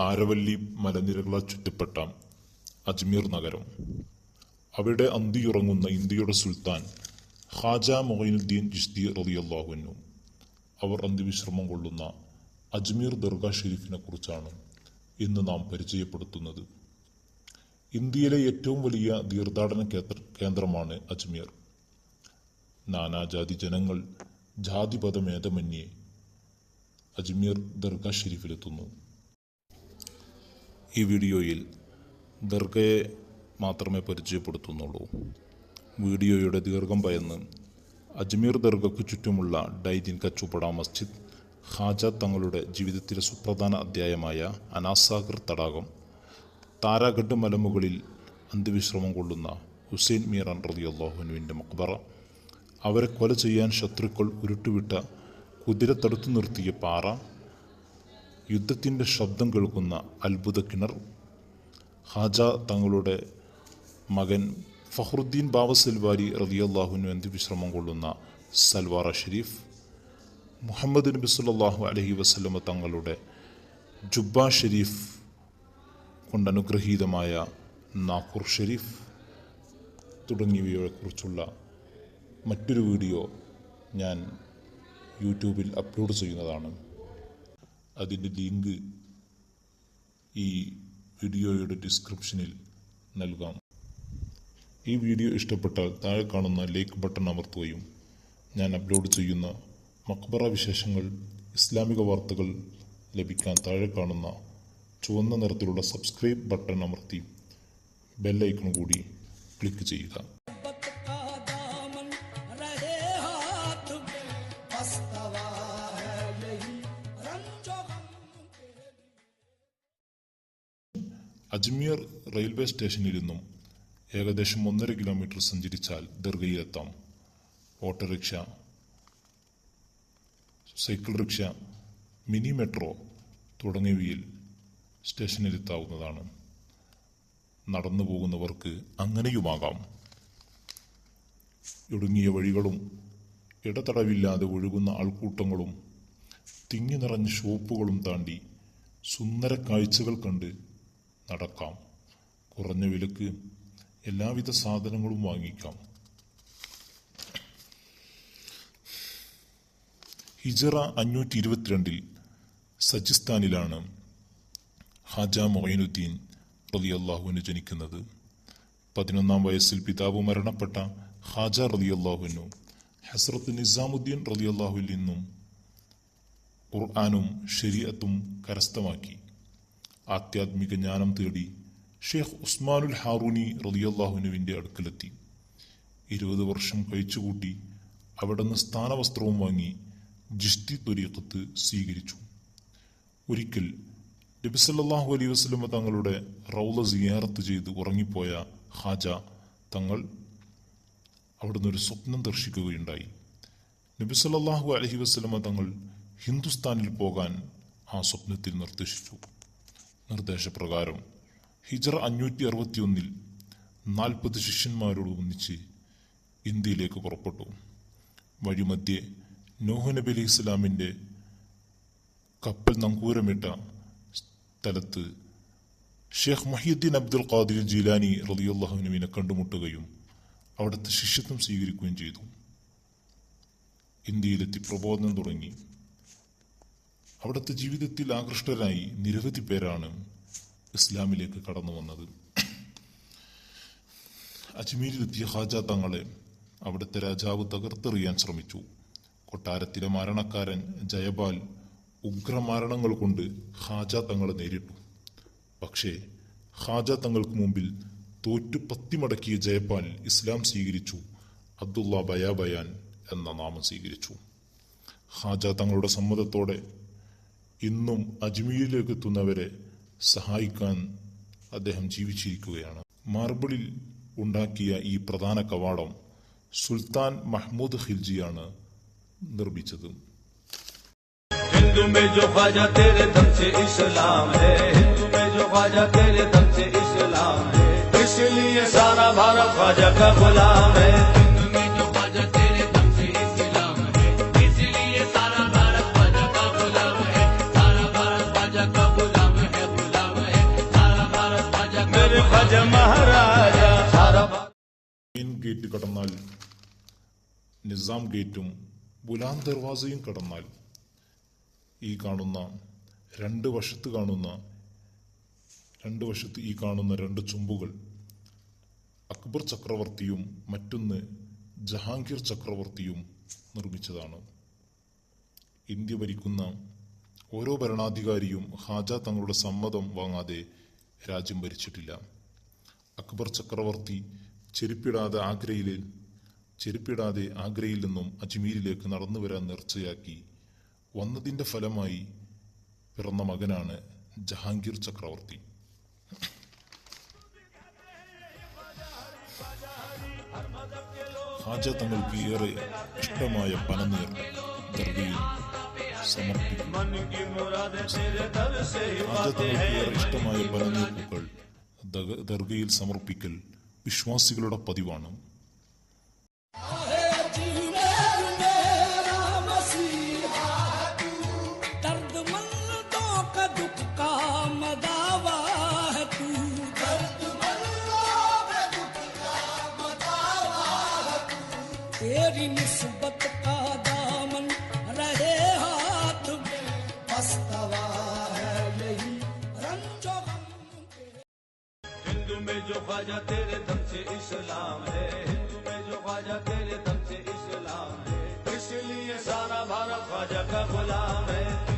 ആരവല്ലി മലനിരകളാൽ ചുറ്റപ്പെട്ട അജ്മീർ നഗരം. അവിടെ അന്തിയുറങ്ങുന്ന ഇന്ത്യയുടെ സുൽത്താൻ ഹാജ മൊഹൈനുദ്ദീൻ ജിഷ്തി റളിയല്ലാഹുവിനു അവർ അന്ത്യവിശ്രമം കൊള്ളുന്ന അജ്മീർ ദർഗ ഷെരീഫിനെ കുറിച്ചാണ് ഇന്ന് നാം പരിചയപ്പെടുത്തുന്നത്. ഇന്ത്യയിലെ ഏറ്റവും വലിയ തീർത്ഥാടന കേന്ദ്ര കേന്ദ്രമാണ് അജ്മീർ. നാനാജാതി ജനങ്ങൾ ജാതിപഥമേതമന്യേ അജ്മീർ ദർഗ ഷെരീഫിലെത്തുന്നു. ഈ വീഡിയോയിൽ ദർഗയെ മാത്രമേ പരിചയപ്പെടുത്തുന്നുള്ളൂ. വീഡിയോയുടെ ദീർഘം ഭയന്ന് അജ്മീർ ദർഗയ്ക്ക് ചുറ്റുമുള്ള ഡൈദിൻ കച്ചുപട മസ്ജിദ് ഹാജ തങ്ങളുടെ ജീവിതത്തിലെ സുപ്രധാന അധ്യായമായ അനാസാഗർ തടാകം താരാഘട്ട് മലമുകളിൽ അന്ത്യവിശ്രമം കൊള്ളുന്ന ഹുസൈൻ മീറാൻ അള്ളാഹുനുവിന്റെ മക്ബറ അവരെ കൊല ചെയ്യാൻ ശത്രുക്കൾ ഉരുട്ടുവിട്ട കുതിര തടുത്തു നിർത്തിയ പാറ യുദ്ധത്തിന്റെ ശബ്ദം കേൾക്കുന്ന അത്ഭുത കിണർ. ഹാജ തങ്ങളുടെ മകൻ ഫഹ്റുദ്ദീൻ ബാബ സൽവാരി റതിയല്ലാഹുവിനു അന്ത്യവിശ്രമം കൊള്ളുന്ന സൽവാറ ഷെരീഫ് മുഹമ്മദ് നബി സല്ലല്ലാഹു അലഹി വസ്ലമ തങ്ങളുടെ ജുബ്ബ ഷെരീഫ് കൊണ്ടനുഗ്രഹീതമായ നാക്കൂർ ഷെരീഫ് തുടങ്ങിയവയെക്കുറിച്ചുള്ള മറ്റൊരു വീഡിയോ ഞാൻ യൂട്യൂബിൽ അപ്ലോഡ് ചെയ്യുന്നതാണ്. അതിന്റെ ലിങ്ക് ഈ വീഡിയോയുടെ ഡിസ്ക്രിപ്ഷനിൽ നൽകാം. ഈ വീഡിയോ ഇഷ്ടപ്പെട്ടാൽ താഴെ കാണുന്ന ലൈക്ക് ബട്ടൺ അമർത്തുകയും ഞാൻ അപ്ലോഡ് ചെയ്യുന്ന മക്ബറ വിശേഷങ്ങൾ ഇസ്ലാമിക വാർത്തകൾ ലഭിക്കാൻ താഴെ കാണുന്ന ചുവന്ന നിറത്തിലുള്ള സബ്സ്ക്രൈബ് ബട്ടൺ അമർത്തി ബെല്ലൈക്കൺ കൂടി ക്ലിക്ക് ചെയ്യുക. അജ്മീർ റെയിൽവേ സ്റ്റേഷനിൽ നിന്നും ഏകദേശം ഒന്നര കിലോമീറ്റർ സഞ്ചരിച്ചാൽ ദർഗയിലെത്താം. Autorickshaw cycle rickshaw mini metro തുടങ്ങിയവയിൽ സ്റ്റേഷനിലെത്താവുന്നതാണ്. നടന്നു പോകുന്നവർക്ക് അങ്ങനെയുമാകാം. ഇടുങ്ങിയ വഴികളും ഇടതടവില്ലാതെ ഒഴുകുന്ന ആൾക്കൂട്ടങ്ങളും തിങ്ങി നിറഞ്ഞ ഷോപ്പുകളും താണ്ടി സുന്ദര കാഴ്ചകൾ കണ്ട് നടക്കാം. കുറഞ്ഞ വിലക്ക് എല്ലാവിധ സാധനങ്ങളും വാങ്ങിക്കാം. ഹിജറ അഞ്ഞൂറ്റി ഇരുപത്തിരണ്ടിൽ സജിസ്ഥാനിലാണ് ഹാജ മൊയ്നുദ്ദീൻ അള്ളാഹുവിന് ജനിക്കുന്നത്. പതിനൊന്നാം വയസ്സിൽ പിതാവ് മരണപ്പെട്ട ഹാജ റതി അള്ളാഹുവിനു ഹസ്രത്ത് നിസാമുദ്ദീൻ റതി അള്ളാഹുവിൽ നിന്നും ഖുർആാനും ശരീഅത്തും കരസ്ഥമാക്കി. ആധ്യാത്മിക ജ്ഞാനം തേടി ഷെയ്ഖ് ഉസ്മാനുൽ ഹാറൂനി റതിയല്ലാഹുനുവിന്റെ അടുക്കലെത്തി. ഇരുപത് വർഷം കഴിച്ചുകൂട്ടി അവിടെ നിന്ന് സ്ഥാനവസ്ത്രവും വാങ്ങി ജിഷ്തി ത്വരീഖത്ത് സ്വീകരിച്ചു. ഒരിക്കൽ നബിസല്ലാഹു അലൈ വസ്ലമ തങ്ങളുടെ റൗല സിയാറത്ത് ചെയ്ത് ഉറങ്ങിപ്പോയ ഹാജ തങ്ങൾ അവിടുന്ന് ഒരു സ്വപ്നം ദർശിക്കുകയുണ്ടായി. നബിസല്ലാഹു അലഹി വസ്ലമ തങ്ങൾ ഹിന്ദുസ്ഥാനിൽ പോകാൻ ആ സ്വപ്നത്തിൽ നിർദ്ദേശിച്ചു. നിർദ്ദേശപ്രകാരം ഹിജറ അഞ്ഞൂറ്റി അറുപത്തിയൊന്നിൽ നാൽപ്പത് ശിഷ്യന്മാരോട് ഒന്നിച്ച് ഇന്ത്യയിലേക്ക് പുറപ്പെട്ടു. വഴിമധ്യേ നോഹ് നബി അലൈഹി ഇസ്ലാമിന്റെ കപ്പൽ നങ്കൂരമിട്ട സ്ഥലത്ത് ഷെയ്ഖ് മഹിയുദ്ദീൻ അബ്ദുൽ ഖാദിർ ജീലാനി റലിയുള്ളാഹുനുവിനെ കണ്ടുമുട്ടുകയും അവിടുത്തെ ശിഷ്യത്വം സ്വീകരിക്കുകയും ചെയ്തു. ഇന്ത്യയിലെത്തി പ്രബോധനം തുടങ്ങി. അവിടുത്തെ ജീവിതത്തിൽ ആകൃഷ്ടരായി നിരവധി പേരാണ് ഇസ്ലാമിലേക്ക് കടന്നു വന്നത്. അജ്മീരിലെത്തിയ ഹാജ തങ്ങളെ അവിടുത്തെ രാജാവ് തകർത്തെറിയാൻ ശ്രമിച്ചു. കൊട്ടാരത്തിലെ മരണക്കാരൻ ജയപാൽ ഉഗ്രമരണങ്ങൾ കൊണ്ട് ഹാജ തങ്ങളെ നേരിട്ടു. പക്ഷേ ഹാജ തങ്ങൾക്ക് മുമ്പിൽ തോറ്റു പത്തിമടക്കിയ ജയപാൽ ഇസ്ലാം സ്വീകരിച്ചു. അബ്ദുള്ള ബയാബയാൻ എന്ന നാമം സ്വീകരിച്ചു. ഹാജ തങ്ങളുടെ സമ്മതത്തോടെ ഇന്നും അജ്മീരിലേക്ക് എത്തുന്നവരെ സഹായിക്കാൻ അദ്ദേഹം ജീവിച്ചിരിക്കുകയാണ് മാർബിളിൽ ഉണ്ടാക്കിയ ഈ പ്രധാന കവാടം സുൽത്താൻ മഹ്മൂദ് ഖിൽജിയാണ് നിർമ്മിച്ചത് हिंदू में जो ख्वाजा तेरे दम से इस्लाम है हिंदू में जो ख्वाजा तेरे दम से इस्लाम है इसलिए सारा भारत ख्वाजा का गुलाम है മെയിൻ ഗേറ്റ് കടന്നാൽ നിസാം ഗേറ്റും ബുലാൻ ദർവാസയും കടന്നാൽ ഈ കാണുന്ന രണ്ട് വശത്ത് കാണുന്ന രണ്ട് വശത്ത് ഈ കാണുന്ന രണ്ട് ചുമ്പുകൾ അക്ബർ ചക്രവർത്തിയും മറ്റൊന്ന് ജഹാംഗീർ ചക്രവർത്തിയും നിർമ്മിച്ചതാണ്. ഇന്ത്യ ഭരിക്കുന്ന ഓരോ ഭരണാധികാരിയും ഹാജ തങ്ങളുടെ സമ്മതം വാങ്ങാതെ രാജ്യം ഭരിച്ചിട്ടില്ല. അക്ബർ ചക്രവർത്തി ചെരുപ്പിടാതെ ആഗ്രയിൽ ചെരുപ്പിടാതെ ആഗ്രയിൽ നിന്നും അജ്മീരിലേക്ക് നടന്നു വരാൻ നേർച്ചയാക്കി വന്നതിന്റെ ഫലമായി പിറന്ന മകനാണ് ജഹാംഗീർ ചക്രവർത്തി. ഹാജ തങ്ങൾക്ക് ഏറെ ഇഷ്ടമായ പനനീർ ദർഗയിൽ സമർപ്പിക്കും ഹാജ തങ്ങൾക്ക് ഏറെ ഇഷ്ടമായ പനനീർ പൂക്കൾ ദർഗയിൽ സമർപ്പിക്കൽ വിശ്വാസികളുടെ പതിവാണ്. میں جو خواجہ تیرے دم سے اسلام ہے، ہندو میں جو خواجہ تیرے دم سے اسلام ہے۔ اس لیے سارا بھارت خواجہ کا غلام ہے۔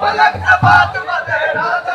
پلک سے بات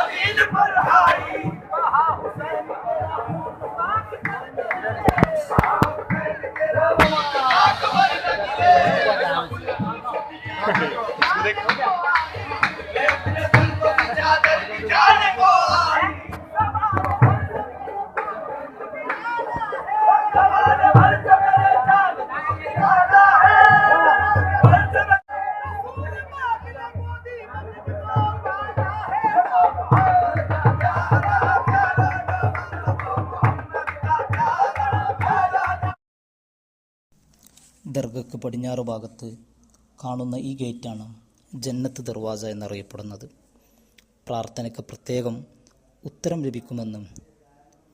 ദർഗയ്ക്ക് പടിഞ്ഞാറ് ഭാഗത്ത് കാണുന്ന ഈ ഗേറ്റാണ് ജന്നത്ത് ദർവാസ എന്നറിയപ്പെടുന്നത്. പ്രാർത്ഥനയ്ക്ക് പ്രത്യേകം ഉത്തരം ലഭിക്കുമെന്നും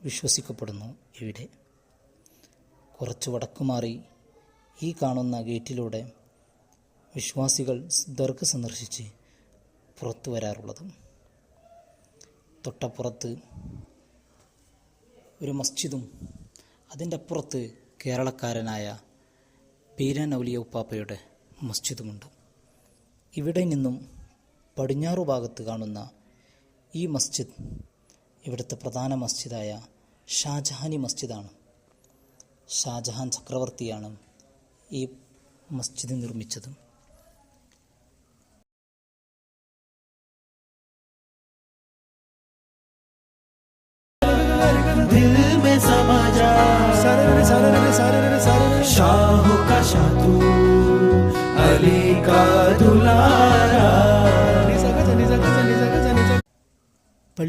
വിശ്വസിക്കപ്പെടുന്നു ഇവിടെ. കുറച്ച് വടക്ക് മാറി ഈ കാണുന്ന ഗേറ്റിലൂടെ വിശ്വാസികൾ ദർഗ സന്ദർശിച്ച് പുറത്തു വരാറുള്ളത്. തൊട്ടപ്പുറത്ത് ഒരു മസ്ജിദും അതിന്റെ അപ്പുറത്ത് കേരളക്കാരനായ പീരാൻ ഔലിയ ഉപ്പാപ്പയുടെ മസ്ജിദുമുണ്ട്. ഇവിടെ നിന്നും പടിഞ്ഞാറു ഭാഗത്ത് കാണുന്ന ഈ മസ്ജിദ് ഇവിടുത്തെ പ്രധാന മസ്ജിദായ ഷാജഹാനി മസ്ജിദാണ്. ഷാജഹാൻ ചക്രവർത്തിയാണ് ഈ മസ്ജിദ് നിർമ്മിച്ചത്.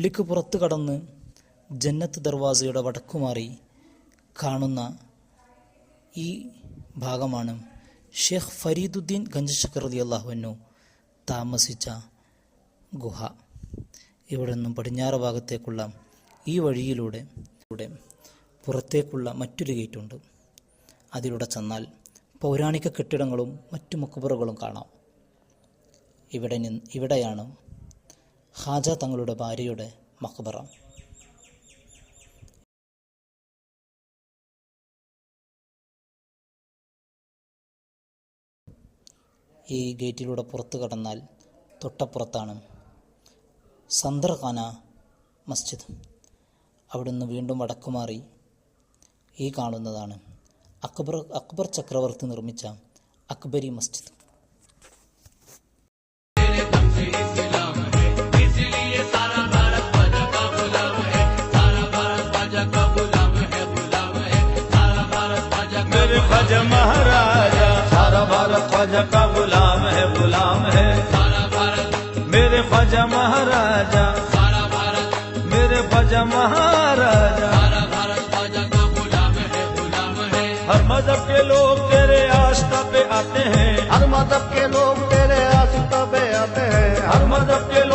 പള്ളിക്ക് പുറത്ത് കടന്ന് ജന്നത്ത് ദർവാസയുടെ വടക്കുമാറി കാണുന്ന ഈ ഭാഗമാണ് ഷെയ്ഖ് ഫരീദുദ്ദീൻ ഗഞ്ച് ചക്രവർത്തി അള്ളാഹുവിനു താമസിച്ച ഗുഹ. ഇവിടെ നിന്നും പടിഞ്ഞാറ് ഭാഗത്തേക്കുള്ള ഈ വഴിയിലൂടെ ഇവിടെ പുറത്തേക്കുള്ള മറ്റൊരു ഗേറ്റുണ്ട്. അതിലൂടെ ചെന്നാൽ പൗരാണിക കെട്ടിടങ്ങളും മറ്റു മക്കുബറുകളും കാണാം. ഇവിടെ നിന്ന് ഇവിടെയാണ് ഹാജ തങ്ങളുടെ ഭാര്യയുടെ മക്ബറ. ഈ ഗേറ്റിലൂടെ പുറത്തു കടന്നാൽ തൊട്ടപ്പുറത്താണ് സന്ദർഖാന മസ്ജിദ്. അവിടുന്ന് വീണ്ടും വടക്കുമാറി ഈ കാണുന്നതാണ് അക്ബർ അക്ബർ ചക്രവർത്തി നിർമ്മിച്ച അക്ബരി മസ്ജിദ്. خواجہ مہاراجا سارا بھارت خواجہ کا غلام ہے غلام ہے۔ سارا بھارت میرے خواجہ مہاراجا سارا بھارت میرے خواجہ مہاراجا سارا بھارت خواجہ کا غلام ہے غلام ہے ہر مذہب کے لوگ تیرے آستہ پہ آتے ہیں۔ ہر مذہب کے لوگ تیرے آستہ پہ آتے ہیں۔ ہر مذہب کے لوگ